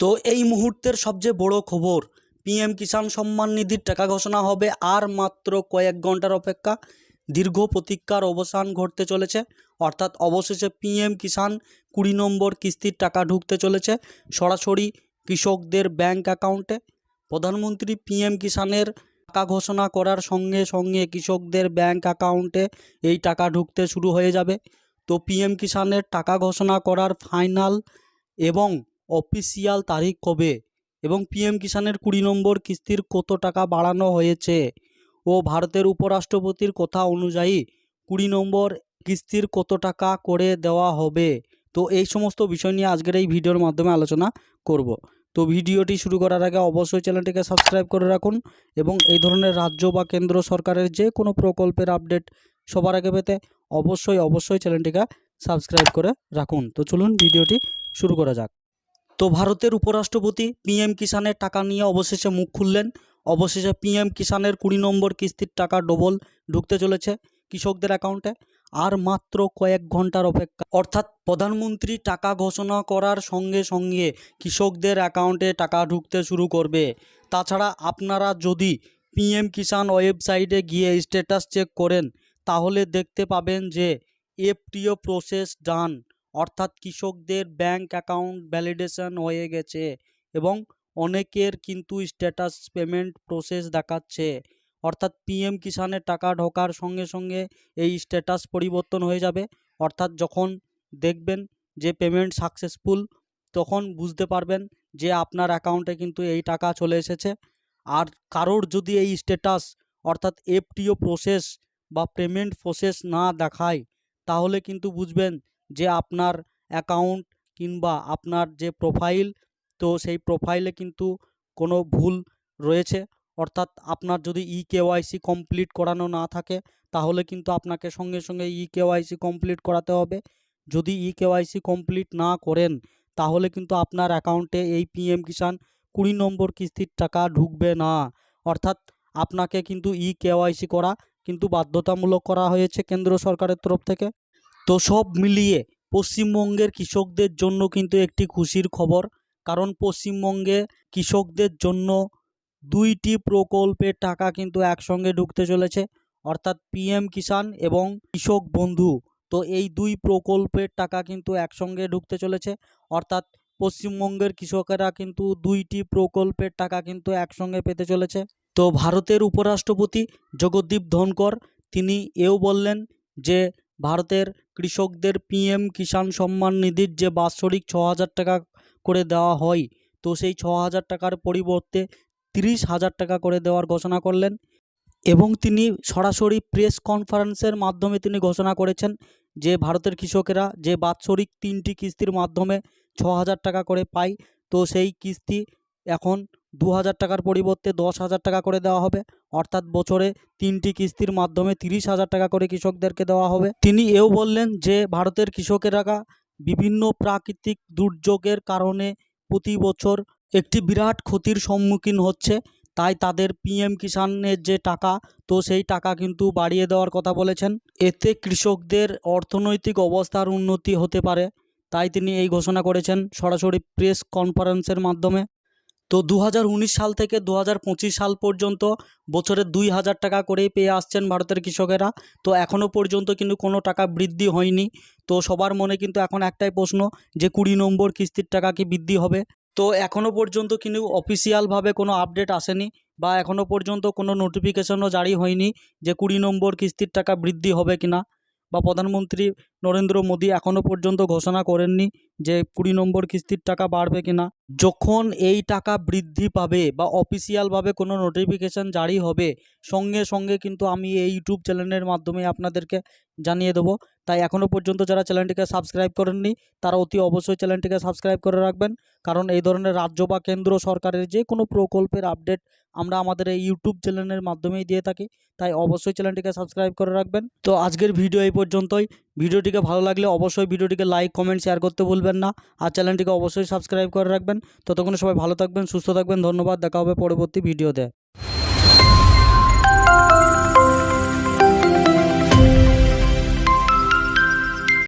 তো এই মুহূর্তের সবচেয়ে বড় খবর পিএম কিষাণ সম্মান নিধির টাকা ঘোষণা হবে আর মাত্র কয়েক ঘণ্টার অপেক্ষা। দীর্ঘ প্রতীক্ষার অবসান ঘটতে চলেছে, অর্থাৎ অবশেষে পিএম কিষাণ কুড়ি নম্বর কিস্তির টাকা ঢুকতে চলেছে সরাসরি কৃষকদের ব্যাংক অ্যাকাউন্টে। প্রধানমন্ত্রী পিএম কিষাণের টাকা ঘোষণা করার সঙ্গে সঙ্গে কৃষকদের ব্যাংক অ্যাকাউন্টে এই টাকা ঢুকতে শুরু হয়ে যাবে। তো পিএম কিষাণের টাকা ঘোষণা করার ফাইনাল এবং অফিসিয়াল তারিখ কবে? এবং পিএম কিষাণের কুড়ি নম্বর কিস্তির কত টাকা বাড়ানো হয়েছে? ও ভারতের উপরাষ্ট্রপতির কথা অনুযায়ী কুড়ি নম্বর কিস্তির কত টাকা করে দেওয়া হবে? তো এই সমস্ত বিষয় নিয়ে আজকের এই ভিডিওর মাধ্যমে আলোচনা করব। তো ভিডিওটি শুরু করার আগে অবশ্যই চ্যানেলটিকে সাবস্ক্রাইব করে রাখুন এবং এই ধরনের রাজ্য বা কেন্দ্র সরকারের যে কোনো প্রকল্পের আপডেট সবার আগে পেতে অবশ্যই অবশ্যই চ্যানেলটিকে সাবস্ক্রাইব করে রাখুন। তো চলুন ভিডিওটি শুরু করা যাক। তো ভারতের উপরাষ্ট্রপতি পিএম কিষাণের টাকা নিয়ে অবশেষে মুখ খুললেন। অবশেষে পিএম কিষাণের কুড়ি নম্বর কিস্তির টাকা ডবল ঢুকতে চলেছে কৃষকদের অ্যাকাউন্টে। আর মাত্র কয়েক ঘণ্টার অপেক্ষা। অর্থাৎ প্রধানমন্ত্রী টাকা ঘোষণা করার সঙ্গে সঙ্গে কৃষকদের অ্যাকাউন্টে টাকা ঢুকতে শুরু করবে। তাছাড়া আপনারা যদি পিএম কিষাণ ওয়েবসাইটে গিয়ে স্ট্যাটাস চেক করেন, তাহলে দেখতে পাবেন যে এফটিও প্রসেস ডান। অর্থাৎ কৃষকদের ব্যাংক অ্যাকাউন্ট ভ্যালিডেশন হয়ে গেছে এবং অনেকের কিন্তু স্ট্যাটাস পেমেন্ট প্রসেস দেখাচ্ছে। অর্থাৎ পিএম কিষাণের টাকা ঢোকার সঙ্গে সঙ্গে এই স্ট্যাটাস পরিবর্তন হয়ে যাবে। অর্থাৎ যখন দেখবেন যে পেমেন্ট সাকসেসফুল, তখন বুঝতে পারবেন যে আপনার অ্যাকাউন্টে কিন্তু এই টাকা চলে এসেছে। আর কারোর যদি এই স্ট্যাটাস অর্থাৎ এফটিও প্রসেস বা পেমেন্ট প্রসেস না দেখায়, তাহলে কিন্তু বুঝবেন যে আপনার অ্যাকাউন্ট কিংবা আপনার যে প্রোফাইল তো সেই প্রোফাইলে কিন্তু কোনো ভুল রয়েছে। অর্থাৎ আপনার যদি ই কেওয়াইসি কমপ্লিট করানো না থাকে, তাহলে কিন্তু আপনাকে সঙ্গে সঙ্গে ই কেওয়াইসি কমপ্লিট করাতে হবে। যদি ই কেওয়াইসি কমপ্লিট না করেন, তাহলে কিন্তু আপনার অ্যাকাউন্টে এই পিএম কিষাণ কুড়ি নম্বর কিস্তির টাকা ঢুকবে না। অর্থাৎ আপনাকে কিন্তু ই কেওয়াইসি করা কিন্তু বাধ্যতামূলক করা হয়েছে কেন্দ্র সরকারের তরফ থেকে। তো সব মিলিয়ে পশ্চিমবঙ্গের কৃষকদের জন্য কিন্তু একটি খুশির খবর। কারণ পশ্চিমবঙ্গে কৃষকদের জন্য দুইটি প্রকল্পের টাকা কিন্তু একসঙ্গে ঢুকতে চলেছে। অর্থাৎ পিএম কিষাণ এবং কৃষক বন্ধু। তো এই দুই প্রকল্পের টাকা কিন্তু একসঙ্গে ঢুকতে চলেছে। অর্থাৎ পশ্চিমবঙ্গের কৃষকেরা কিন্তু দুইটি প্রকল্পের টাকা কিন্তু একসঙ্গে পেতে চলেছে। তো ভারতের উপরাষ্ট্রপতি জগদীপ ধনকর তিনি এও বললেন যে ভারতের কৃষকদের পিএম কিষাণ সম্মান নিধির যে বাৎসরিক ছ হাজার টাকা করে দেওয়া হয়, তো সেই ছ হাজার টাকার পরিবর্তে তিরিশ হাজার টাকা করে দেওয়ার ঘোষণা করলেন এবং তিনি সরাসরি প্রেস কনফারেন্সের মাধ্যমে তিনি ঘোষণা করেছেন যে ভারতের কৃষকেরা যে বাৎসরিক তিনটি কিস্তির মাধ্যমে ছ হাজার টাকা করে পায়, তো সেই কিস্তি এখন দু হাজার টাকার পরিবর্তে দশ হাজার টাকা করে দেওয়া হবে। অর্থাৎ বছরে তিনটি কিস্তির মাধ্যমে তিরিশ হাজার টাকা করে কৃষকদেরকে দেওয়া হবে। তিনি এও বললেন যে, ভারতের কৃষকেরা বিভিন্ন প্রাকৃতিক দুর্যোগের কারণে প্রতি বছর একটি বিরাট ক্ষতির সম্মুখীন হচ্ছে। তাই তাদের পিএম কিষাণের যে টাকা, তো সেই টাকা কিন্তু বাড়িয়ে দেওয়ার কথা বলেছেন। এতে কৃষকদের অর্থনৈতিক অবস্থার উন্নতি হতে পারে। তাই তিনি এই ঘোষণা করেছেন সরাসরি প্রেস কনফারেন্সের মাধ্যমে। তো দু হাজার উনিশ সাল থেকে দু হাজার পঁচিশ সাল পর্যন্ত বছরে দুই হাজার টাকা করেই পেয়ে আসছেন ভারতের কৃষকেরা। তো এখনও পর্যন্ত কিন্তু কোনো টাকা বৃদ্ধি হয়নি। তো সবার মনে কিন্তু এখন একটাই প্রশ্ন যে কুড়ি নম্বর কিস্তির টাকা কি বৃদ্ধি হবে? তো এখনও পর্যন্ত কিন্তু অফিসিয়ালভাবে কোনো আপডেট আসেনি বা এখনও পর্যন্ত কোনো নোটিফিকেশনও জারি হয়নি যে কুড়ি নম্বর কিস্তির টাকা বৃদ্ধি হবে কিনা বা প্রধানমন্ত্রী নরেন্দ্র মোদী এখনও পর্যন্ত ঘোষণা করেননি যে কুড়ি নম্বর কিস্তির টাকা বাড়বে কিনা। যখন এই টাকা বৃদ্ধি পাবে বা অফিসিয়ালভাবে কোনো নোটিফিকেশান জারি হবে, সঙ্গে সঙ্গে কিন্তু আমি এই ইউটিউব চ্যানেলের মাধ্যমে আপনাদেরকে জানিয়ে দেবো। তাই এখনও পর্যন্ত যারা চ্যানেলটিকে সাবস্ক্রাইব করেননি, তারা অতি অবশ্যই চ্যানেলটিকে সাবস্ক্রাইব করে রাখবেন। কারণ এই ধরনের রাজ্য বা কেন্দ্র সরকারের যে কোনো প্রকল্পের আপডেট আমরা আমাদের এই ইউটিউব চ্যানেলের মাধ্যমেই দিয়ে থাকি। তাই অবশ্যই চ্যানেলটিকে সাবস্ক্রাইব করে রাখবেন। তো আজকের ভিডিও এই পর্যন্তই। ভিডিওটিকে ভালো লাগলে অবশ্যই ভিডিওটিকে লাইক কমেন্ট শেয়ার করতে ভুলবেন না। আর চ্যানেলটিকে অবশ্যই সাবস্ক্রাইব করে রাখবেন। ততক্ষণে সবাই ভালো থাকবেন, সুস্থ থাকবেন। ধন্যবাদ। দেখা হবে পরবর্তী ভিডিওতে।